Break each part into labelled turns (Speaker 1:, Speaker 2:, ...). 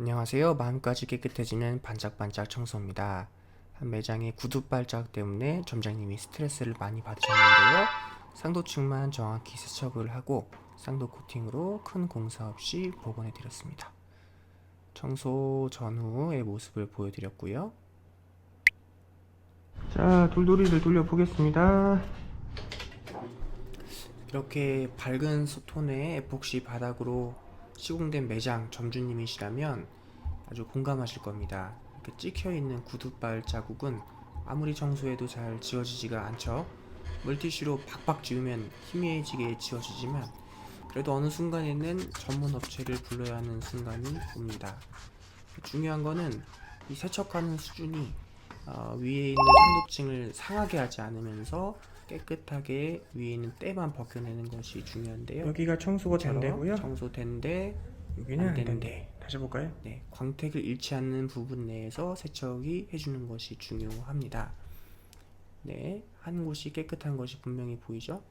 Speaker 1: 안녕하세요. 마음까지 깨끗해지는 반짝반짝 청소입니다. 한 매장의 구두 발작 때문에 점장님이 스트레스를 많이 받으셨는데요. 상도층만 정확히 세척을 하고 쌍도 코팅으로 큰 공사 없이 복원해 드렸습니다. 청소 전후의 모습을 보여드렸고요. 자, 돌돌이를 돌려 보겠습니다. 이렇게 밝은 톤의 에폭시 바닥으로 시공된 매장 점주님이시라면 아주 공감하실 겁니다. 이렇게 찍혀 있는 구두발 자국은 아무리 청소해도 잘 지워지지가 않죠. 물티슈로 박박 지우면 희미해지게 지워지지만 그래도 어느 순간에는 전문 업체를 불러야 하는 순간이 옵니다. 중요한 거는 이 세척하는 수준이 어, 위에 있는 상도층을 상하게 하지 않으면서 깨끗하게 위에 있는 때만 벗겨내는 것이 중요한데요.
Speaker 2: 여기가 청소가 된 데고요.
Speaker 1: 청소된데
Speaker 2: 여기는
Speaker 1: 안.
Speaker 2: 된대. 다시 볼까요?
Speaker 1: 네, 광택을 잃지 않는 부분 내에서 세척이 해주는 것이 중요합니다. 네, 한 곳이 깨끗한 것이 분명히 보이죠?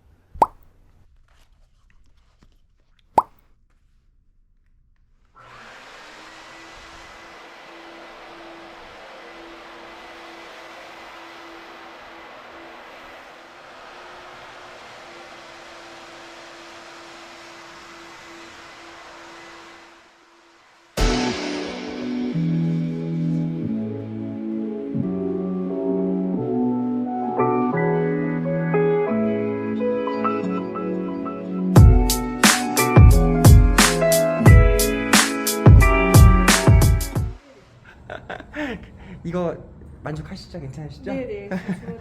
Speaker 2: 이거 만족하시죠? 괜찮으시죠?
Speaker 3: 네네. 잘 들어주세요.